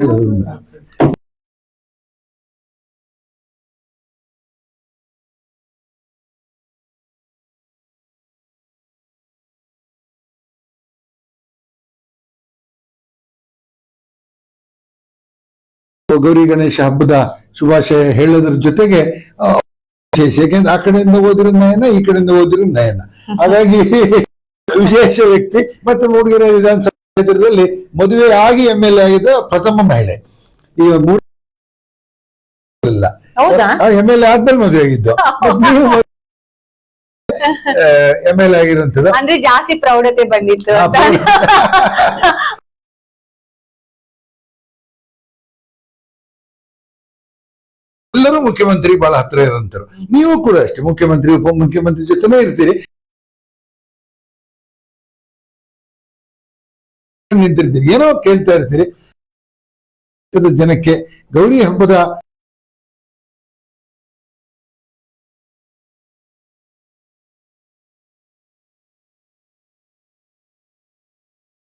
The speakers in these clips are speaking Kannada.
ಗೌರಿ ಗಣೇಶ ಹಬ್ಬದ ಶುಭಾಶಯ ಹೇಳೋದ್ರ ಜೊತೆಗೆ ವಿಶೇಷ ಯಾಕೆಂದ್ರೆ ಆ ಕಡೆಯಿಂದ ಹೋದ್ರು ನಯನ, ಈ ಕಡೆಯಿಂದ ಹೋದ್ರು ನಯನ. ಹಾಗಾಗಿ ವಿಶೇಷ ವ್ಯಕ್ತಿ, ಮತ್ತೆ ಮೂಡಿಗೆರೆ ವಿಧಾನಸಭಾ ಕ್ಷೇತ್ರದಲ್ಲಿ ಮದುವೆ ಆಗಿ ಎಂ ಎಲ್ ಎ ಆಗಿದ್ದ ಪ್ರಥಮ ಮಹಿಳೆ. ಈಗ ಮೂರು ಎಂ ಎಲ್ ಎ ಆದ್ಮೇಲೆ ಮದುವೆ ಆಗಿದ್ದು. ಎಂ ಎಲ್ ಎ ಆಗಿರುವಂತದ್ದು ಅಂದ್ರೆ ಜಾಸ್ತಿ ಪ್ರೌಢತೆ ಬಂದಿತ್ತು. ಎಲ್ಲರೂ ಮುಖ್ಯಮಂತ್ರಿ ಬಹಳ ಹತ್ರ ಇರುವಂತರು ನೀವು ಕೂಡ ಅಷ್ಟೇ ಮುಖ್ಯಮಂತ್ರಿ ಉಪಮುಖ್ಯಮಂತ್ರಿ ಜೊತೆನೇ ಇರ್ತೀರಿ. ನಿಂತಿರ್ತೀರಿ? ಏನೋ ಕೇಳ್ತಾ ಇರ್ತೀರಿ. ಜನಕ್ಕೆ ಗೌರಿ ಹಬ್ಬದ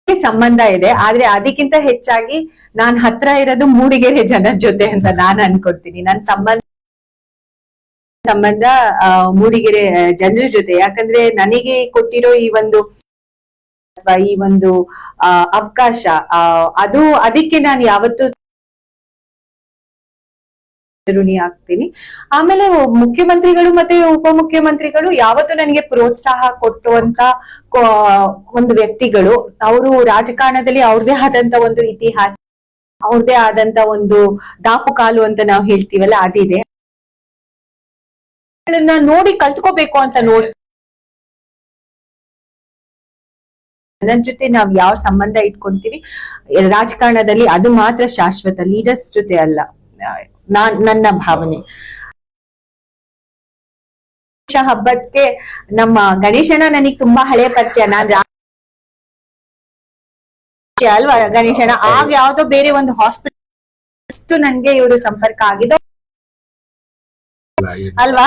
ಸಂಬಂಧ ಇದೆ. ಆದ್ರೆ ಅದಕ್ಕಿಂತ ಹೆಚ್ಚಾಗಿ ನಾನ್ ಹತ್ರ ಇರೋದು ಮೂಡಿಗೆರೆ ಜನರ ಜೊತೆ ಅಂತ ನಾನ್ ಅನ್ಕೊಳ್ತೀನಿ. ನನ್ ಸಂಬಂಧ ಸಂಬಂಧ ಮೂಡಿಗೆರೆ ಜನರ ಜೊತೆ. ಯಾಕಂದ್ರೆ ನನಗೆ ಕೊಟ್ಟಿರೋ ಈ ಒಂದು ಅಥವಾ ಈ ಒಂದು ಅವಕಾಶ ಅದು ಅದಕ್ಕೆ ನಾನು ಯಾವತ್ತೂ ಋಣಿ ಆಗ್ತೀನಿ. ಆಮೇಲೆ ಮುಖ್ಯಮಂತ್ರಿಗಳು ಮತ್ತೆ ಉಪಮುಖ್ಯಮಂತ್ರಿಗಳು ಯಾವತ್ತು ನನಗೆ ಪ್ರೋತ್ಸಾಹ ಕೊಟ್ಟುವಂತ ಒಂದು ವ್ಯಕ್ತಿಗಳು, ಅವರು ರಾಜಕಾರಣದಲ್ಲಿ ಅವ್ರದೇ ಆದಂತ ಒಂದು ಇತಿಹಾಸ ಅವ್ರದೇ ಆದಂತ ಒಂದು ದಾಪು ಕಾಲು ಅಂತ ನಾವು ಹೇಳ್ತೀವಲ್ಲ, ಅದಿದೆ. ನೋಡಿ ಕಲ್ತ್ಕೋಬೇಕು ಅಂತ ನೋಡ್ ನನ್ನ ಜೊತೆ ನಾವ್ ಯಾವ ಸಂಬಂಧ ಇಟ್ಕೊಂತೀವಿ ರಾಜಕಾರಣದಲ್ಲಿ ಅದು ಮಾತ್ರ ಶಾಶ್ವತ ಲೀಡರ್ಸ್ ಜೊತೆ ಅಲ್ಲ. ನಾನ್ ನನ್ನ ಭಾವನೆ. ಗಣೇಶ ಹಬ್ಬಕ್ಕೆ ನಮ್ಮ ಗಣೇಶನ ನನಗೆ ತುಂಬಾ ಹಳೆ ಪರಿಚಯ. ನಾನ್ ರಾ- ಪರಿಚಯ ಅಲ್ವಾ ಗಣೇಶನ? ಆಗ ಯಾವ್ದೋ ಬೇರೆ ಒಂದು ಹಾಸ್ಪಿಟಲ್ ಅಷ್ಟು ನನ್ಗೆ ಇವರು ಸಂಪರ್ಕ ಆಗಿದೆ ಅಲ್ವಾ?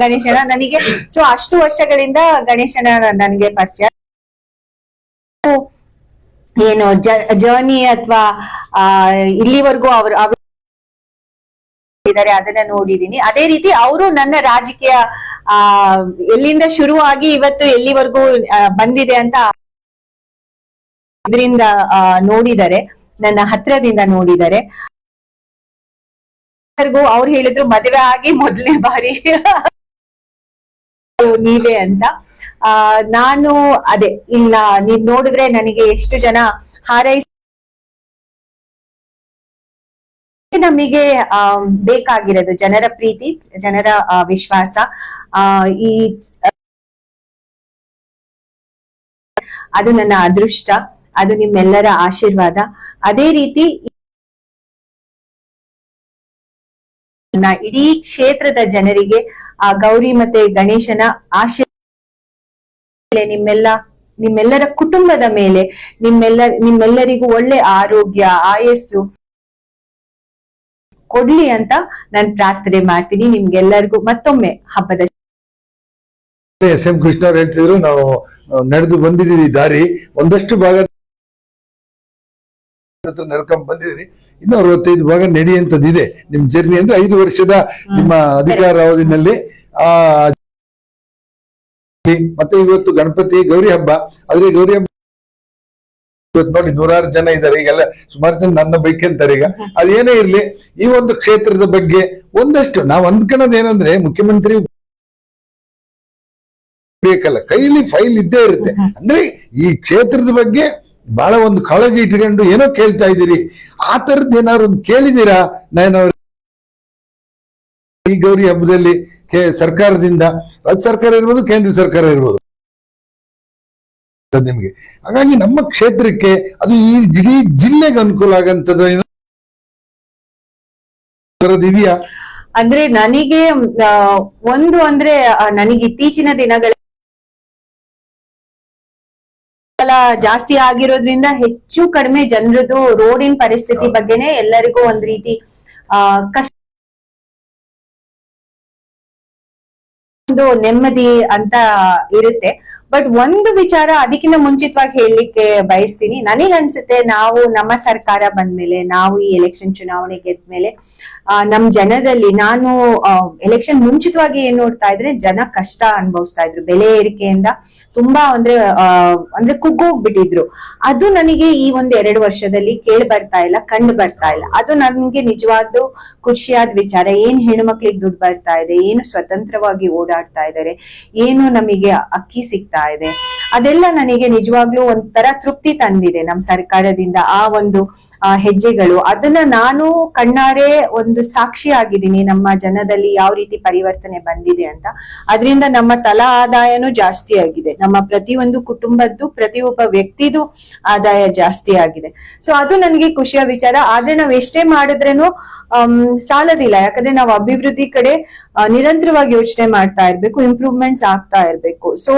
ಗಣೇಶನ ನನಗೆ. ಸೊ ಅಷ್ಟು ವರ್ಷಗಳಿಂದ ಗಣೇಶನ ನನಗೆ ಪರಿಚಯ. ಏನು ಜರ್ನಿ ಅಥವಾ ಇಲ್ಲಿವರೆಗೂ ಅವರು ಅವರು ಅದನ್ನ ನೋಡಿದೀನಿ ಅದೇ ರೀತಿ ಅವರು ನನ್ನ ರಾಜಕೀಯ, ಆ, ಎಲ್ಲಿಂದ ಶುರುವಾಗಿ ಇವತ್ತು ಎಲ್ಲಿವರೆಗೂ ಬಂದಿದೆ ಅಂತ ಇದರಿಂದ ನೋಡಿದರೆ, ನನ್ನ ಹತ್ರದಿಂದ ನೋಡಿದರೆ ಅವ್ರು ಹೇಳಿದ್ರು ಮದುವೆ ಆಗಿ ಮೊದಲನೇ ಬಾರಿ. ನೀವೇ ಅಂತ. ಆ, ನಾನು ಅದೇ, ಇಲ್ಲ, ನೀವ್ ನೋಡಿದ್ರೆ ನನಗೆ ಎಷ್ಟು ಜನ ಹಾರೈಸಿ ನಮಗೆ ಬೇಕಾಗಿರೋದು ಜನರ ಪ್ರೀತಿ, ಜನರ ವಿಶ್ವಾಸ. ಆ, ಈ ಅದು ನನ್ನ ಅದೃಷ್ಟ, ಅದು ನಿಮ್ಮೆಲ್ಲರ ಆಶೀರ್ವಾದ. ಅದೇ ರೀತಿ ಇಡೀ ಕ್ಷೇತ್ರದ ಜನರಿಗೆ ಆ ಗೌರಿ ಮತ್ತೆ ಗಣೇಶನ ಆಶೀರ್ವಾದ ನಿಮ್ಮೆಲ್ಲ, ನಿಮ್ಮೆಲ್ಲರ ಕುಟುಂಬದ ಮೇಲೆ, ನಿಮ್ಮೆಲ್ಲ, ನಿಮ್ಮೆಲ್ಲರಿಗೂ ಒಳ್ಳೆ ಆರೋಗ್ಯ, ಆಯಸ್ಸು ಕೊಡ್ಲಿ ಅಂತ ನಾನು ಪ್ರಾರ್ಥನೆ ಮಾಡ್ತೀನಿ. ನಿಮ್ಗೆಲ್ಲರಿಗೂ ಮತ್ತೊಮ್ಮೆ ಹಬ್ಬದ ಎಸ್ ಎಂ ಕೃಷ್ಣ ಅವ್ರು ಹೇಳ್ತಿದ್ರು, ನಾವು ನಡೆದು ಬಂದಿದೀವಿ ದಾರಿ. ಒಂದಷ್ಟು ಭಾಗ ಹತ್ರ ನಡ್ಕೊಂಡ್ ಬಂದಿದ್ರಿ ಇನ್ನೂ ಅರವತ್ತೈದು ಭಾಗ ನಡೆಯುವಂತದ್ದಿದೆ ನಿಮ್ ಜರ್ನಿ ಅಂದ್ರೆ ಐದು ವರ್ಷದ ನಿಮ್ಮ ಅಧಿಕಾರ ಅವಧಿನಲ್ಲಿ ಆ ಮತ್ತೆ ಇವತ್ತು ಗಣಪತಿ ಗೌರಿ ಹಬ್ಬ. ಆದ್ರೆ ಗೌರಿ ಹಬ್ಬ ಇವತ್ತು ನೋಡಿ ನೂರಾರು ಜನ ಇದ್ದಾರೆ. ಈಗೆಲ್ಲ ಸುಮಾರು ಜನ ನನ್ನ ಬೈಕ್ ಅಂತಾರೆ ಈಗ. ಅದೇನೇ ಇರ್ಲಿ ಈ ಒಂದು ಕ್ಷೇತ್ರದ ಬಗ್ಗೆ ಒಂದಷ್ಟು ನಾವು ಅಂದ್ಕೊಳ್ಳೋದು ಏನಂದ್ರೆ ಮುಖ್ಯಮಂತ್ರಿ ಬೇಕಲ್ಲ ಕೈಲಿ ಫೈಲ್ ಇದ್ದೇ ಇರುತ್ತೆ. ಅಂದ್ರೆ ಈ ಕ್ಷೇತ್ರದ ಬಗ್ಗೆ ಬಹಳ ಒಂದು ಕಾಳಜಿ ಇಟ್ಕೊಂಡು ಏನೋ ಕೇಳ್ತಾ ಇದ್ದೀರಿ. ಆ ತರದ್ ಏನಾದ್ರು ಒಂದು ಕೇಳಿದೀರಾ ನಾನು ಈ ಗೌರಿ ಹಬ್ಬದಲ್ಲಿ ಸರ್ಕಾರದಿಂದ ರಾಜ್ಯ ಸರ್ಕಾರ ಇರ್ಬೋದು, ಕೇಂದ್ರ ಸರ್ಕಾರ ಇರ್ಬೋದು. ನಿಮ್ಗೆ. ಹಾಗಾಗಿ ನಮ್ಮ ಕ್ಷೇತ್ರಕ್ಕೆ ಅದು ಈ ಇಡೀ ಜಿಲ್ಲೆಗೆ ಅನುಕೂಲ ಆಗಂತದ ಥರದ್ದು ಇದೆಯಾ? ಅಂದ್ರೆ ನನಗೆ ಒಂದು ಅಂದ್ರೆ ನನಗೆ ಇತ್ತೀಚಿನ ದಿನಗಳ ಜಾಸ್ತಿ ಆಗಿರೋದ್ರಿಂದ ಹೆಚ್ಚು ಕಡಿಮೆ ಜನರದು ರೋಡಿನ ಪರಿಸ್ಥಿತಿ ಬಗ್ಗೆನೆ ಎಲ್ಲರಿಗೂ ಒಂದ್ ರೀತಿ, ಆ, ಕಷ್ಟ ನೆಮ್ಮದಿ ಅಂತ ಇರುತ್ತೆ. ಬಟ್ ಒಂದು ವಿಚಾರ ಅದಕ್ಕಿಂತ ಮುಂಚಿತವಾಗಿ ಹೇಳಲಿಕ್ಕೆ ಬಯಸ್ತೀನಿ. ನನಗನ್ಸುತ್ತೆ ನಾವು ನಮ್ಮ ಸರ್ಕಾರ ಬಂದ್ಮೇಲೆ, ನಾವು ಈ ಎಲೆಕ್ಷನ್ ಚುನಾವಣೆ ಗೆದ್ಮೇಲೆ ನಮ್ ಜನದಲ್ಲಿ ನಾನು ಎಲೆಕ್ಷನ್ ಮುಂಚಿತವಾಗಿ ಏನ್ ನೋಡ್ತಾ ಇದ್ರೆ ಜನ ಕಷ್ಟ ಅನುಭವಿಸ್ತಾ ಇದ್ರು. ಬೆಲೆ ಏರಿಕೆಯಿಂದ ತುಂಬಾ ಅಂದ್ರೆ ಅಂದ್ರೆ ಕುಗ್ಗೋಗ್ಬಿಟ್ಟಿದ್ರು. ಅದು ನನಗೆ ಈ ಒಂದು ಎರಡು ವರ್ಷದಲ್ಲಿ ಕೇಳಿ ಬರ್ತಾ ಇಲ್ಲ, ಕಂಡು ಬರ್ತಾ ಇಲ್ಲ. ಅದು ನನ್ಗೆ ನಿಜವಾದ ಖುಷಿಯಾದ ವಿಚಾರ. ಏನ್ ಹೆಣ್ಮಕ್ಳಿಗೆ ದುಡ್ಡು ಬರ್ತಾ ಇದೆ ಏನು ಸ್ವತಂತ್ರವಾಗಿ ಓಡಾಡ್ತಾ ಇದ್ದಾರೆ ಏನು ನಮಗೆ ಅಕ್ಕಿ ಸಿಗ್ತಾ ಇದೆ ಅದೆಲ್ಲ ನನಗೆ ನಿಜವಾಗ್ಲೂ ಒಂಥರ ತೃಪ್ತಿ ತಂದಿದೆ ನಮ್ಮ ಸರ್ಕಾರದಿಂದ ಆ ಒಂದು ಹೆಜ್ಜೆಗಳು. ಅದನ್ನ ನಾನು ಕಣ್ಣಾರೆ ಒಂದು ಸಾಕ್ಷಿ ಆಗಿದ್ದೀನಿ ನಮ್ಮ ಜನದಲ್ಲಿ ಯಾವ ರೀತಿ ಪರಿವರ್ತನೆ ಬಂದಿದೆ ಅಂತ. ಅದರಿಂದ ನಮ್ಮ ತಲಾ ಆದಾಯನೂ ಜಾಸ್ತಿ ಆಗಿದೆ. ನಮ್ಮ ಪ್ರತಿಯೊಂದು ಕುಟುಂಬದ್ದು ಪ್ರತಿಯೊಬ್ಬ ವ್ಯಕ್ತಿದು ಆದಾಯ ಜಾಸ್ತಿ ಆಗಿದೆ. ಸೊ ಅದು ನನಗೆ ಖುಷಿಯ ವಿಚಾರ. ಆದ್ರೆ ನಾವ್ ಎಷ್ಟೇ ಮಾಡಿದ್ರೇನು ಆಮ್, ಸಾಲದಿಲ್ಲ. ಯಾಕಂದ್ರೆ ನಾವು ಅಭಿವೃದ್ಧಿ ಕಡೆ ನಿರಂತರವಾಗಿ ಯೋಚನೆ ಮಾಡ್ತಾ ಇರ್ಬೇಕು ಇಂಪ್ರೂವ್ಮೆಂಟ್ಸ್ ಆಗ್ತಾ ಇರ್ಬೇಕು. ಸೊ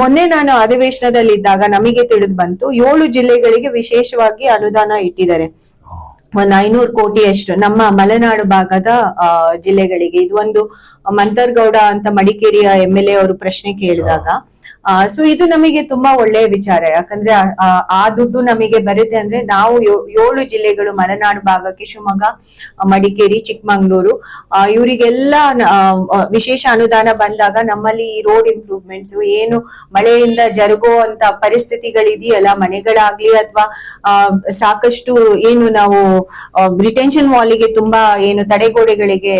ಮೊನ್ನೆ ನಾನು ಅಧಿವೇಶನದಲ್ಲಿ ಇದ್ದಾಗ ನಮಗೆ ತಿಳಿದು ಬಂತು, ಏಳು ಜಿಲ್ಲೆಗಳಿಗೆ ವಿಶೇಷವಾಗಿ ಅನುದಾನ ಇಟ್ಟಿದ್ದಾರೆ. ಒಂದ್ ಐನೂರು ಕೋಟಿಯಷ್ಟು ನಮ್ಮ ಮಲೆನಾಡು ಭಾಗದ ಜಿಲ್ಲೆಗಳಿಗೆ. ಇದು ಒಂದು ಮಂತರ್ಗೌಡ ಅಂತ ಮಡಿಕೇರಿಯ ಎಂ ಎಲ್ ಎ ಅವರು ಪ್ರಶ್ನೆ ಕೇಳಿದಾಗ ಸೊ ಇದು ನಮಗೆ ತುಂಬಾ ಒಳ್ಳೆಯ ವಿಚಾರ. ಯಾಕಂದ್ರೆ, ಆ- ದುಡ್ಡು ನಮಗೆ ಬರುತ್ತೆ ಅಂದ್ರೆ ನಾವು ಏಳು ಜಿಲ್ಲೆಗಳು ಮಲೆನಾಡು ಭಾಗಕ್ಕೆ ಶಿವಮೊಗ್ಗ, ಮಡಿಕೇರಿ, ಚಿಕ್ಕಮಂಗ್ಳೂರು ಇವರಿಗೆಲ್ಲ ವಿಶೇಷ ಅನುದಾನ ಬಂದಾಗ ನಮ್ಮಲ್ಲಿ ರೋಡ್ ಇಂಪ್ರೂವ್ಮೆಂಟ್ಸ್ ಏನು ಮಳೆಯಿಂದ ಜರುಗುವಂತ ಪರಿಸ್ಥಿತಿಗಳಿದೆಯಲ್ಲ, ಮನೆಗಳಾಗ್ಲಿ ಅಥವಾ ಸಾಕಷ್ಟು ಏನು ನಾವು ರಿಟೆನ್ಷನ್ ವಾಲಿಗೆ ತುಂಬಾ ಏನು ತಡೆಗೋಡೆಗಳಿಗೆ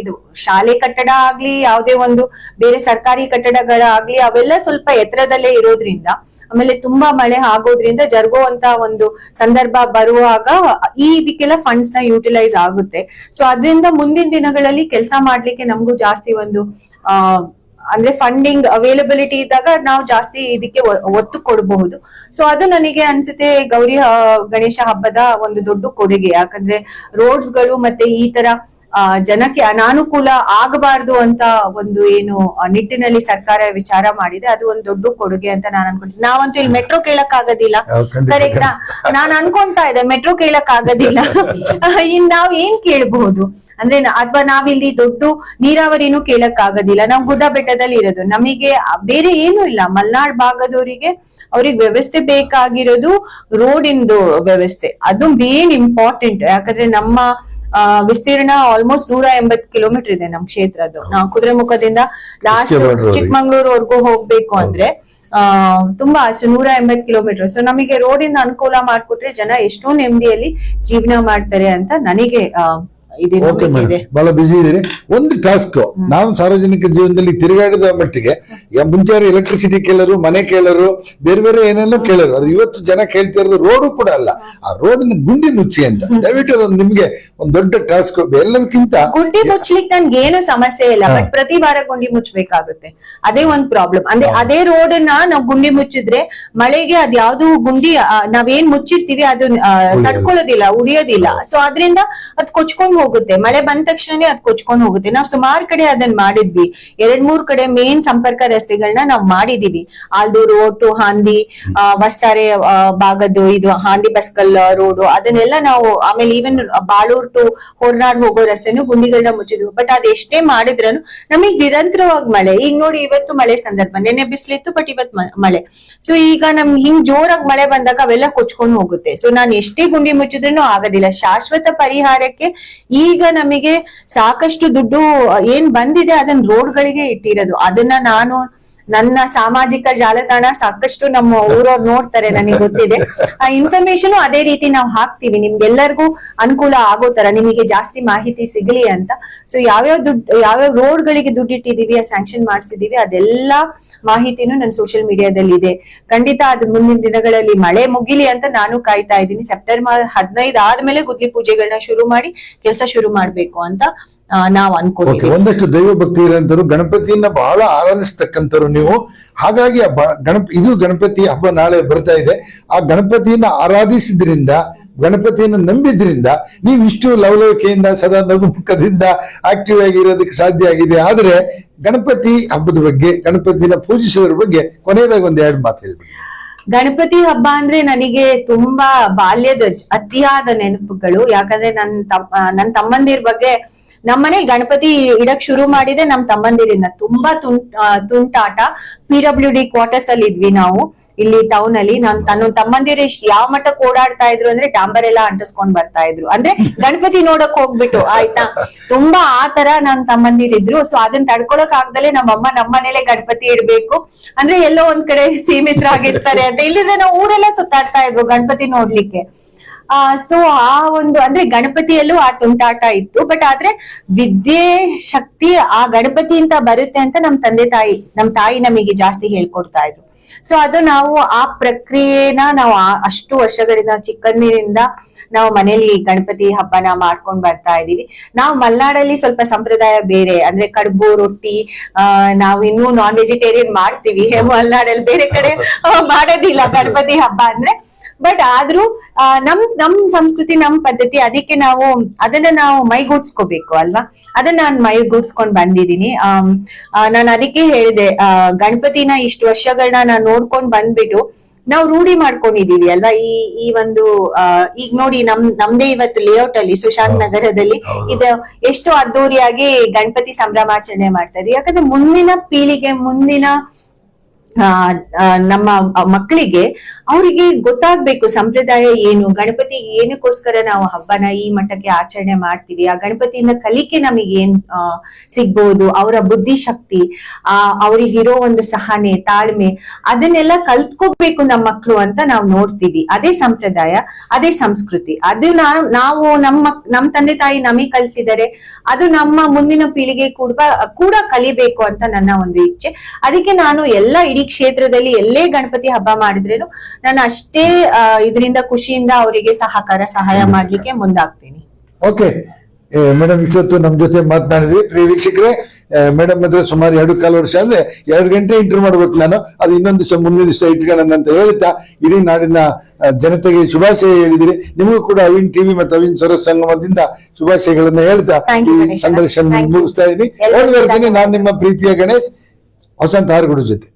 ಇದು ಶಾಲೆ ಕಟ್ಟಡ ಆಗ್ಲಿ, ಯಾವುದೇ ಒಂದು ಬೇರೆ ಸರ್ಕಾರಿ ಕಟ್ಟಡಗಳಾಗ್ಲಿ, ಅವೆಲ್ಲ ಸ್ವಲ್ಪ ಎತ್ತರದಲ್ಲೇ ಇರೋದ್ರಿಂದ, ಆಮೇಲೆ ತುಂಬಾ ಮಳೆ ಆಗೋದ್ರಿಂದ ಜರುಗುವಂತ ಒಂದು ಸಂದರ್ಭ ಬರುವಾಗ ಈ ಇದಕ್ಕೆಲ್ಲ ಫಂಡ್ಸ್ನ ಯೂಟಿಲೈಸ್ ಆಗುತ್ತೆ. ಸೊ ಅದರಿಂದ ಮುಂದಿನ ದಿನಗಳಲ್ಲಿ ಕೆಲಸ ಮಾಡ್ಲಿಕ್ಕೆ ನಮಗೂ ಜಾಸ್ತಿ ಒಂದು, ಆ ಅಂದ್ರೆ ಫಂಡಿಂಗ್ ಅವೈಲಬಿಲಿಟಿ ಇದ್ದಾಗ ನಾವು ಜಾಸ್ತಿ ಇದಕ್ಕೆ ಒತ್ತು ಕೊಡಬಹುದು. ಸೊ ಅದು ನನಗೆ ಅನ್ಸುತ್ತೆ ಗೌರಿ ಗಣೇಶ ಹಬ್ಬದ ಒಂದು ದೊಡ್ಡ ಕೊಡುಗೆ. ಯಾಕಂದ್ರೆ ರೋಡ್ಸ್ಗಳು ಮತ್ತೆ ಈ ತರ ಆ, ಜನಕ್ಕೆ ಅನಾನುಕೂಲ ಆಗಬಾರ್ದು ಅಂತ ಒಂದು ಏನು ನಿಟ್ಟಿನಲ್ಲಿ ಸರ್ಕಾರ ವಿಚಾರ ಮಾಡಿದೆ. ಅದು ಒಂದು ದೊಡ್ಡ ಕೊಡುಗೆ ಅಂತ ನಾನು ಅನ್ಕೊಂತೀನಿ. ನಾವಂತೂ ಇಲ್ಲಿ ಮೆಟ್ರೋ ಕೇಳಕ್ ಆಗೋದಿಲ್ಲ ಕರೆಕ್ಟಾ? ನಾನು ಅನ್ಕೊಂತಾ ಇದ್ದೆ ಮೆಟ್ರೋ ಕೇಳಕ್ ಆಗೋದಿಲ್ಲ ಇನ್ ನಾವ್ ಏನ್ ಕೇಳಬಹುದು? ಅಂದ್ರೆ ಅಥವಾ ನಾವಿಲ್ಲಿ ದೊಡ್ಡ ನೀರಾವರಿನೂ ಕೇಳಕ್ ಆಗೋದಿಲ್ಲ ನಾವು ಗುಡ್ಡ ಬೆಟ್ಟದಲ್ಲಿ ಇರೋದು. ನಮಗೆ ಬೇರೆ ಏನು ಇಲ್ಲ. ಮಲ್ನಾಡ್ ಭಾಗದವರಿಗೆ ಅವ್ರಿಗೆ ವ್ಯವಸ್ಥೆ ಬೇಕಾಗಿರೋದು ರೋಡಿಂದು ಇಂದು ವ್ಯವಸ್ಥೆ. ಅದು ಮೇನ್ ಇಂಪಾರ್ಟೆಂಟ್ ಯಾಕಂದ್ರೆ ನಮ್ಮ ವಿಸ್ತೀರ್ಣ ಆಲ್ಮೋಸ್ಟ್ ನೂರ ಎಂಬತ್ ಕಿಲೋಮೀಟರ್ ಇದೆ ನಮ್ ಕ್ಷೇತ್ರದ್ದು. ನಾವು ಕುದುರೆಮುಖದಿಂದ ಲಾಸ್ಟ್. ಚಿಕ್ಕಮಂಗ್ಳೂರ್ವರೆಗೂ. ಹೋಗ್ಬೇಕು ಅಂದ್ರೆ ಆ ತುಂಬಾ ಅಷ್ಟು ನೂರ ಎಂಬತ್ ಕಿಲೋಮೀಟರ್ ಸೊ ನಮಗೆ ರೋಡಿನ ಅನುಕೂಲ ಮಾಡ್ಕೊಟ್ರೆ ಜನ ಎಷ್ಟೋ ನೆಮ್ಮದಿಯಲ್ಲಿ ಜೀವನ ಮಾಡ್ತಾರೆ ಅಂತ ನನಗೆ ಓಕೆ ಮೇಡಮ್ ಬಹಳ ಬಿಸಿ ಇದೀರಿ. ಒಂದು ಟಾಸ್ಕ್ ನಾವು ಸಾರ್ವಜನಿಕ ಜೀವನದಲ್ಲಿ ತಿರುಗಾಡಿದ ಮಟ್ಟಿಗೆ ಮುಂಚೆ ಎಲೆಕ್ಟ್ರಿಸಿಟಿ ಕೇಳರು ಮನೆ ಕೇಳರು ಬೇರೆ ಬೇರೆ ಏನೇನೋ ಕೇಳರು ಅದು ಇವತ್ತು ಜನ ಕೇಳ್ತಿರೋದು ರೋಡು ಕೂಡ ಅಲ್ಲ. ಆ ರೋಡಿನ ಗುಂಡಿ ಮುಚ್ಚಿ ಅಂತ. ದಯವಿಟ್ಟು ಅದೊಂದು ನಿಮ್ಗೆ ಒಂದು ದೊಡ್ಡ ಟಾಸ್ಕ್ ಎಲ್ಲದಕ್ಕಿಂತ ಗುಂಡಿ ಮುಚ್ಚಲಿಕ್ಕೆ ನನ್ಗೆ ಏನು ಸಮಸ್ಯೆ ಇಲ್ಲ ಬಟ್ ಪ್ರತಿ ವಾರ ಗುಂಡಿ ಮುಚ್ಚಬೇಕಾಗುತ್ತೆ. ಅದೇ ಒಂದ್ ಪ್ರಾಬ್ಲಮ್ ಅಂದ್ರೆ ಅದೇ ರೋಡ್ ಅನ್ನ ನಾವು ಗುಂಡಿ ಮುಚ್ಚಿದ್ರೆ ಮಳೆಗೆ ಅದ್ ಯಾವ್ದು ಗುಂಡಿ ನಾವೇನ್ ಮುಚ್ಚಿರ್ತೀವಿ ಅದು ತಡ್ಕೊಳ್ಳೋದಿಲ್ಲ ಉಳಿಯೋದಿಲ್ಲ. ಸೊ ಅದ್ರಿಂದ ಅದ್ ಕೊಚ್ಕೊಂಡ್ ಹೋಗುತ್ತೆ. ಮಳೆ ಬಂದ ತಕ್ಷಣನೇ ಅದ್ ಕೊಚ್ಕೊಂಡು ಹೋಗುತ್ತೆ. ನಾವು ಸುಮಾರು ಕಡೆ ಅದನ್ನ ಮಾಡಿದ್ವಿ. ಎರಡ್ ಮೂರ್ ಕಡೆ ಮೇನ್ ಸಂಪರ್ಕ ರಸ್ತೆಗಳನ್ನ ನಾವು ಮಾಡಿದೀವಿ. ಆಲ್ದೂರು ಒಟ್ಟು ಹಾಂದಿ ವಸ್ತಾರೆ ಭಾಗದ್ದು ಇದು ಹಾಂದಿ ಬಸ್ಕಲ್ ರೋಡ್ ಅದನ್ನೆಲ್ಲ ನಾವು ಆಮೇಲೆ ಈವನ್ ಬಾಳೂರ್ ಟು ಹೊರನಾಡ್ ಹೋಗೋ ರಸ್ತೆನೂ ಗುಂಡಿಗಳನ್ನ ಮುಚ್ಚಿದ್ವು. ಬಟ್ ಅದ್ ಎಷ್ಟೇ ಮಾಡಿದ್ರೂ ನಮಗ್ ನಿರಂತರವಾಗಿ ಮಳೆ. ಈಗ ನೋಡಿ ಇವತ್ತು ಮಳೆ ಸಂದರ್ಭ. ನೆನೆ ಬಿಸಿಲಿತ್ತು, ಬಟ್ ಇವತ್ ಮಳೆ. ಸೊ ಈಗ ನಮ್ಗೆ ಹಿಂಗ್ ಜೋರಾಗಿ ಮಳೆ ಬಂದಾಗ ಅವೆಲ್ಲ ಕೊಚ್ಕೊಂಡು ಹೋಗುತ್ತೆ. ಸೊ ನಾನು ಎಷ್ಟೇ ಗುಂಡಿ ಮುಚ್ಚಿದ್ರೂ ಆಗೋದಿಲ್ಲ. ಶಾಶ್ವತ ಪರಿಹಾರಕ್ಕೆ ಈಗ ನಮಗೆ ಸಾಕಷ್ಟು ದುಡ್ಡು ಏನ್ ಬಂದಿದೆ ಅದನ್ನ ರೋಡ್ಗಳಿಗೆ ಇಟ್ಟಿರೋದು. ಅದನ್ನ ನಾನು ನನ್ನ ಸಾಮಾಜಿಕ ಜಾಲತಾಣ ಸಾಕಷ್ಟು ನಮ್ಮ ಊರವ್ರು ನೋಡ್ತಾರೆ, ನನಗೆ ಗೊತ್ತಿದೆ. ಆ ಇನ್ಫಾರ್ಮೇಶನ್ ಅದೇ ರೀತಿ ನಾವು ಹಾಕ್ತಿವಿ. ನಿಮ್ಗೆಲ್ಲರಿಗೂ ಅನುಕೂಲ ಆಗೋ ತರ ನಿಮಗೆ ಜಾಸ್ತಿ ಮಾಹಿತಿ ಸಿಗಲಿ ಅಂತ. ಸೊ ಯಾವ್ಯಾವ ದುಡ್ಡು, ಯಾವ್ಯಾವ ರೋಡ್ ಗಳಿಗೆ ದುಡ್ಡು ಇಟ್ಟಿದೀವಿ ಸ್ಯಾಂಕ್ಷನ್ ಮಾಡಿಸಿದೀವಿ ಅದೆಲ್ಲ ಮಾಹಿತಿನೂ ನನ್ನ ಸೋಷಿಯಲ್ ಮೀಡಿಯಾದಲ್ಲಿ ಇದೆ ಖಂಡಿತ ಅದು ಮುಂದಿನ ದಿನಗಳಲ್ಲಿ ಮಳೆ ಮುಗಿಲಿ ಅಂತ ನಾನು ಕಾಯ್ತಾ ಇದ್ದೀನಿ. ಸೆಪ್ಟೆಂಬರ್ ಹದಿನೈದು ಆದ್ಮೇಲೆ ಗುದ್ಲಿ ಪೂಜೆಗಳನ್ನ ಶುರು ಮಾಡಿ, ಕೆಲಸ ಶುರು ಮಾಡ್ಬೇಕು ಅಂತ ನಾವ್ ಅನ್ಕೋತೀವಿ ಒಂದಷ್ಟು ದೈವ ಭಕ್ತಿ ಇರುವಂತರು ಗಣಪತಿಯನ್ನ ಬಹಳ ಆರಾಧಿಸ್ತಕ್ಕಂಥವ್ರು ನೀವು. ಹಾಗಾಗಿ ಗಣಪ ಇದು ಗಣಪತಿ ಹಬ್ಬ ನಾಳೆ ಬರ್ತಾ ಇದೆ. ಆ ಗಣಪತಿಯನ್ನ ಆರಾಧಿಸಿದ್ರಿಂದ ಗಣಪತಿಯನ್ನ ನಂಬಿದ್ರಿಂದ ನೀವು ಇಷ್ಟು ಲವಲವಿಕೆಯಿಂದ ಸದಾ ನಗು ಮುಖದಿಂದ ಆಕ್ಟಿವ್ ಆಗಿರೋದಕ್ಕೆ ಸಾಧ್ಯ ಆಗಿದೆ. ಆದ್ರೆ ಗಣಪತಿ ಹಬ್ಬದ ಬಗ್ಗೆ ಗಣಪತಿನ ಪೂಜಿಸೋದ್ರ ಬಗ್ಗೆ ಕೊನೆಯದಾಗ ಒಂದ್ ಎರಡು ಮಾತು ಗಣಪತಿ ಹಬ್ಬ ಅಂದ್ರೆ ನನಗೆ ತುಂಬಾ ಬಾಲ್ಯದ ಅತಿಯಾದ ನೆನಪುಗಳು. ಯಾಕಂದ್ರೆ ನನ್ ತಮ್ಮ ನನ್ ತಮ್ಮಂದಿರ್ ಬಗ್ಗೆ ನಮ್ಮನೇಲಿ ಗಣಪತಿ ಇಡಕ್ ಶುರು ಮಾಡಿದೆ ನಮ್ ತಮ್ಮಂದಿರಿಂದ. ತುಂಬಾ ತುಂ ತುಂಟಾಟ. ಪಿ ಡಬ್ಲ್ಯೂ ಡಿ ಕ್ವಾರ್ಟರ್ಸ್ ಅಲ್ಲಿ ಇದ್ವಿ ನಾವು, ಇಲ್ಲಿ ಟೌನ್ ಅಲ್ಲಿ. ನಮ್ ತನ್ನ, ತಮ್ಮಂದಿರು ಯಾವ ಮಟ್ಟಕ್ಕೆ ಓಡಾಡ್ತಾ ಇದ್ರು ಅಂದ್ರೆ ಡಾಂಬರ್ ಎಲ್ಲ ಅಂಟಿಸ್ಕೊಂಡ್ ಬರ್ತಾ ಇದ್ರು. ಅಂದ್ರೆ ಗಣಪತಿ ನೋಡಕ್ ಹೋಗ್ಬಿಟ್ಟು, ಆಯ್ತಾ? ತುಂಬಾ ಆ ತರ ನನ್ ತಮ್ಮಂದಿರಿದ್ರು ಸೊ ಅದನ್ನ ತಡ್ಕೊಳಕ್ ಆಗ್ದಲೆ ನಮ್ಮಮ್ಮ ನಮ್ಮನೇಲೆ ಗಣಪತಿ ಇಡ್ಬೇಕು. ಅಂದ್ರೆ ಎಲ್ಲೋ ಒಂದ್ ಕಡೆ ಸೀಮಿತರಾಗಿರ್ತಾರೆ ಅಂತ. ಇಲ್ಲಿದ್ರೆ ನಾವು ಊರೆಲ್ಲ ಸುತ್ತಾಡ್ತಾ ಇದ್ವು ಗಣಪತಿ ನೋಡ್ಲಿಕ್ಕೆ. ಆ ಸೊ ಆ ಒಂದು, ಅಂದ್ರೆ ಗಣಪತಿಯಲ್ಲೂ ಆ ತುಂಟಾಟ ಇತ್ತು. ಬಟ್ ಆದ್ರೆ ವಿದ್ಯೆ ಶಕ್ತಿ ಆ ಗಣಪತಿಯಿಂದ ಬರುತ್ತೆ ಅಂತ ನಮ್ ತಂದೆ ತಾಯಿ, ನಮ್ ತಾಯಿ ನಮಗೆ ಜಾಸ್ತಿ ಹೇಳ್ಕೊಡ್ತಾ ಇದ್ರು. ಸೊ ಅದು ನಾವು ಆ ಪ್ರಕ್ರಿಯೆನ ನಾವು ಅಷ್ಟು ವರ್ಷಗಳಿಂದ ಚಿಕ್ಕಂದಿನಿಂದ ನಾವು ಮನೇಲಿ ಗಣಪತಿ ಹಬ್ಬನ ಮಾಡ್ಕೊಂಡ್ ಬರ್ತಾ ಇದೀವಿ ನಾವು ಮಲ್ನಾಡಲ್ಲಿ ಸ್ವಲ್ಪ ಸಂಪ್ರದಾಯ ಬೇರೆ, ಅಂದ್ರೆ ಕಡುಬು, ರೊಟ್ಟಿ, ಆ, ನಾವು ಇನ್ನೂ ನಾನ್ ವೆಜಿಟೇರಿಯನ್ ಮಾಡ್ತೀವಿ. ಮಲ್ನಾಡಲ್ಲಿ ಬೇರೆ ಕಡೆ ಮಾಡೋದಿಲ್ಲ ಗಣಪತಿ ಹಬ್ಬ ಅಂದ್ರೆ. ಬಟ್ ಆದ್ರೂ ನಮ್ ನಮ್ ಸಂಸ್ಕೃತಿ ನಮ್ ಪದ್ಧತಿ ಅದಕ್ಕೆ ನಾವು ಅದನ್ನ ನಾವು ಮೈಗೂಡ್ಸ್ಕೋಬೇಕು ಅಲ್ವಾ? ಅದನ್ನ ನಾನು ಮೈಗೂಡ್ಸ್ಕೊಂಡ್ ಬಂದಿದೀನಿ ಆ, ನಾನು ಅದಕ್ಕೆ ಹೇಳಿದೆ ಗಣಪತಿನ ಇಷ್ಟು ವರ್ಷಗಳನ್ನ ನಾನು ನೋಡ್ಕೊಂಡ್ ಬಂದ್ಬಿಟ್ಟು ನಾವು ರೂಢಿ ಮಾಡ್ಕೊಂಡಿದೀವಿ ಅಲ್ವಾ? ಈ ಈ ಒಂದು ಈಗ ನೋಡಿ ನಮ್ ನಮ್ದೇ ಇವತ್ತು ಲೇಔಟ್ ಅಲ್ಲಿ ಸುಶಾಂತ್ ನಗರದಲ್ಲಿ ಇದು ಎಷ್ಟು ಅದ್ದೂರಿಯಾಗಿ ಗಣಪತಿ ಸಂಭ್ರಮಾಚರಣೆ ಮಾಡ್ತಾ ಇದ್ವಿ. ಯಾಕಂದ್ರೆ ಮುಂದಿನ ಪೀಳಿಗೆ ಮುಂದಿನ ನಮ್ಮ ಮಕ್ಕಳಿಗೆ ಅವರಿಗೆ ಗೊತ್ತಾಗ್ಬೇಕು ಸಂಪ್ರದಾಯ ಏನು, ಗಣಪತಿ ಏನಕ್ಕೋಸ್ಕರ ನಾವು ಹಬ್ಬನ ಈ ಮಟ್ಟಕ್ಕೆ ಆಚರಣೆ ಮಾಡ್ತೀವಿ, ಆ ಗಣಪತಿಯಿಂದ ಕಲಿಕೆ ನಮಗೆ ಏನ್ ಸಿಗ್ಬಹುದು ಅವರ ಬುದ್ಧಿಶಕ್ತಿ ಆ ಅವರಿಗಿರೋ ಒಂದು ಸಹನೆ, ತಾಳ್ಮೆ, ಅದನ್ನೆಲ್ಲ ಕಲ್ತ್ಕೋಬೇಕು ನಮ್ಮ ಮಕ್ಕಳು ಅಂತ ನಾವು ನೋಡ್ತೀವಿ. ಅದೇ ಸಂಪ್ರದಾಯ, ಅದೇ ಸಂಸ್ಕೃತಿ. ಅದು ನಾವು ನಮ್ಮ ನಮ್ಮ ತಂದೆ ತಾಯಿ ನಮಗೆ ಕಲ್ಸಿದರೆ ಅದು ನಮ್ಮ ಮುಂದಿನ ಪೀಳಿಗೆ ಕೂಡ ಕೂಡ ಕಲಿಬೇಕು ಅಂತ ನನ್ನ ಒಂದು ಇಚ್ಛೆ. ಅದಕ್ಕೆ ನಾನು ಎಲ್ಲ ಕ್ಷೇತ್ರದಲ್ಲಿ ಎಲ್ಲೇ ಗಣಪತಿ ಹಬ್ಬ ಮಾಡಿದ್ರೇನು ನಾನು ಅಷ್ಟೇ ಇದರಿಂದ ಖುಷಿಯಿಂದ ಅವರಿಗೆ ಸಹಕಾರ ಸಹಾಯ ಮಾಡ್ಲಿಕ್ಕೆ ಮುಂದಾಗ್ತೀನಿ. ಓಕೆ. ಮೇಡಮ್ ಇಷ್ಟೊತ್ತು ನಮ್ಮ ಜೊತೆ ಮಾತನಾಡಿದ್ವಿ ಪ್ರಿಯ ವೀಕ್ಷಕರೇ ಮೇಡಮ್ ಹತ್ರ ಸುಮಾರು ಎರಡು ಕಾಲು ವರ್ಷ ಅಂದ್ರೆ ಎರಡು ಗಂಟೆ ಇಂಟರ್ವ್ಯೂ ಮಾಡ್ಬೇಕು ನಾನು. ಅದು ಇನ್ನೊಂದು ದಿವಸ ಮುಂದಿನ ದಿವಸ ಇಟ್ಕೊಳ್ಳೋಣ ಅಂತ ಹೇಳ್ತಾ ಇಡೀ ನಾಡಿನ ಜನತೆಗೆ ಶುಭಾಶಯ ಹೇಳಿದಿರಿ. ನಿಮಗೂ ಕೂಡ ಅವಿನ್ ಟಿವಿ ಮತ್ತು ಅವಿನ್ ಸ್ವರ ಸಂಗಮದಿಂದ ಶುಭಾಶಯಗಳನ್ನು ಹೇಳ್ತಾ ಈ. ಸಂದರ್ಶನ ಮುಗಿಸ್ತಾ ಇದ್ದೀನಿ. ನಾನು ನಿಮ್ಮ ಪ್ರೀತಿಯ ಗಣೇಶ್ ಹೊಸಂತ ಹಾರಗುಡು ಜೊತೆ.